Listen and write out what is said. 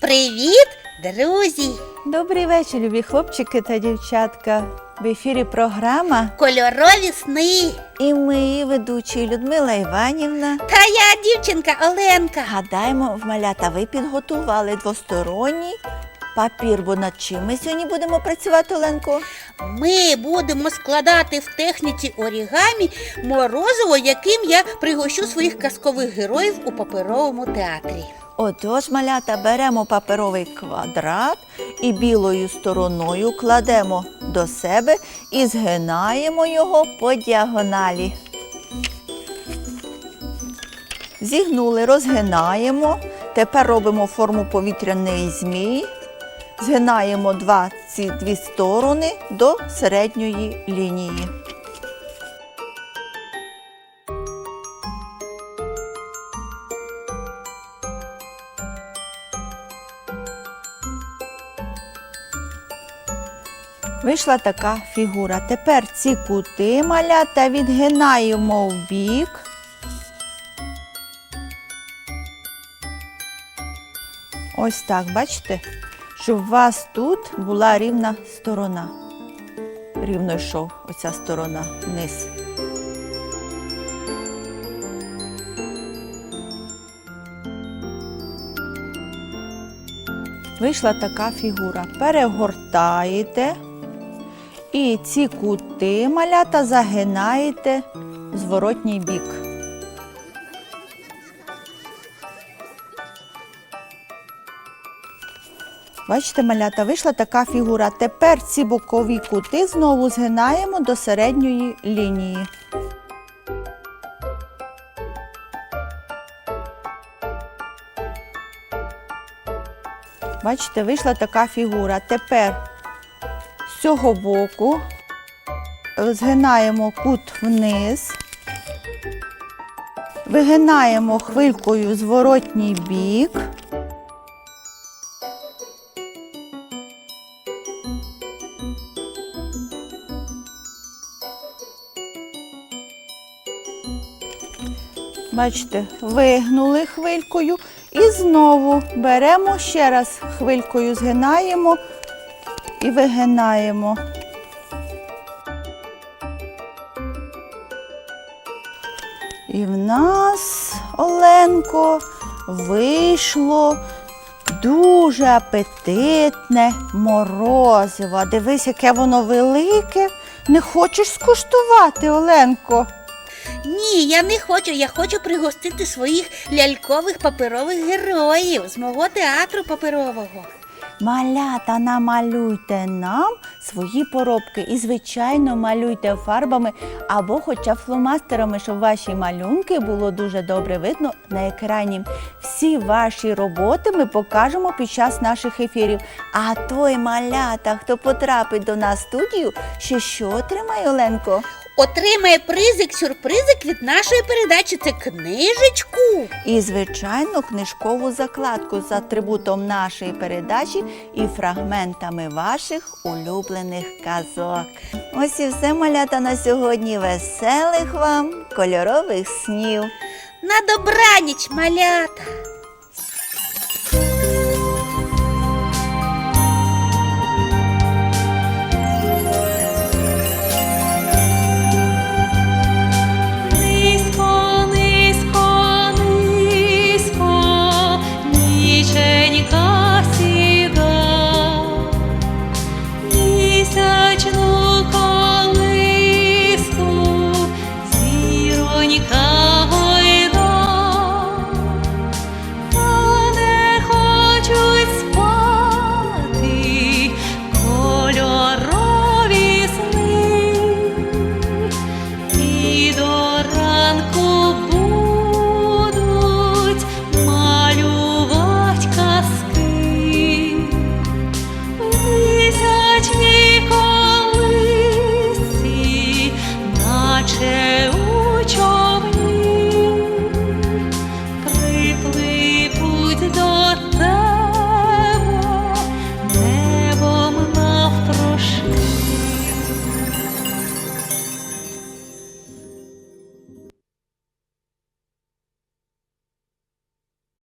Привіт, друзі! Добрий вечір, любі хлопчики та дівчатка. В ефірі програма Кольорові сни. і ми, ведучі Людмила Іванівна. Та я дівчинка Оленка. Гадаємо, в малята ви підготували двосторонній папір, бо над чим ми сьогодні будемо працювати, Оленко? Ми будемо складати в техніці орігамі морозиво, яким я пригощу своїх казкових героїв у паперовому театрі. Отож, малята, беремо паперовий квадрат і білою стороною кладемо до себе і згинаємо його по діагоналі. Зігнули, розгинаємо. Тепер робимо форму повітряної змії. Згинаємо два, ці дві сторони до середньої лінії. Вийшла така фігура. Тепер ці кути малята відгинаємо в бік. Ось так, бачите, щоб у вас тут була рівна сторона. Рівно йшов оця сторона вниз. Вийшла така фігура. Перегортаєте і ці кути малята загинаєте в зворотній бік. Бачите, малята, вийшла така фігура. Тепер ці бокові кути знову згинаємо до середньої лінії. Бачите, вийшла така фігура. Тепер з цього боку. Згинаємо кут вниз, вигинаємо хвилькою зворотній бік. Бачите, вигнули хвилькою. І знову беремо ще раз хвилькою, згинаємо і вигинаємо. І в нас, Оленко, вийшло дуже апетитне морозиво. Дивись, яке воно велике. Не хочеш скуштувати, Оленко? Ні, я не хочу. Я хочу пригостити своїх лялькових паперових героїв з мого театру паперового. Малята, намалюйте нам свої поробки і, звичайно, малюйте фарбами або хоча б фломастерами, щоб ваші малюнки було дуже добре видно на екрані. Всі ваші роботи ми покажемо під час наших ефірів. А той малята, хто потрапить до нас в студію, ще що отримає, Оленко? Отримає призик, сюрпризик від нашої передачі. Це книжечку. І, звичайно, книжкову закладку з атрибутом нашої передачі і фрагментами ваших улюблених казок. Ось і все малята на сьогодні. Веселих вам кольорових снів. На добраніч, малята.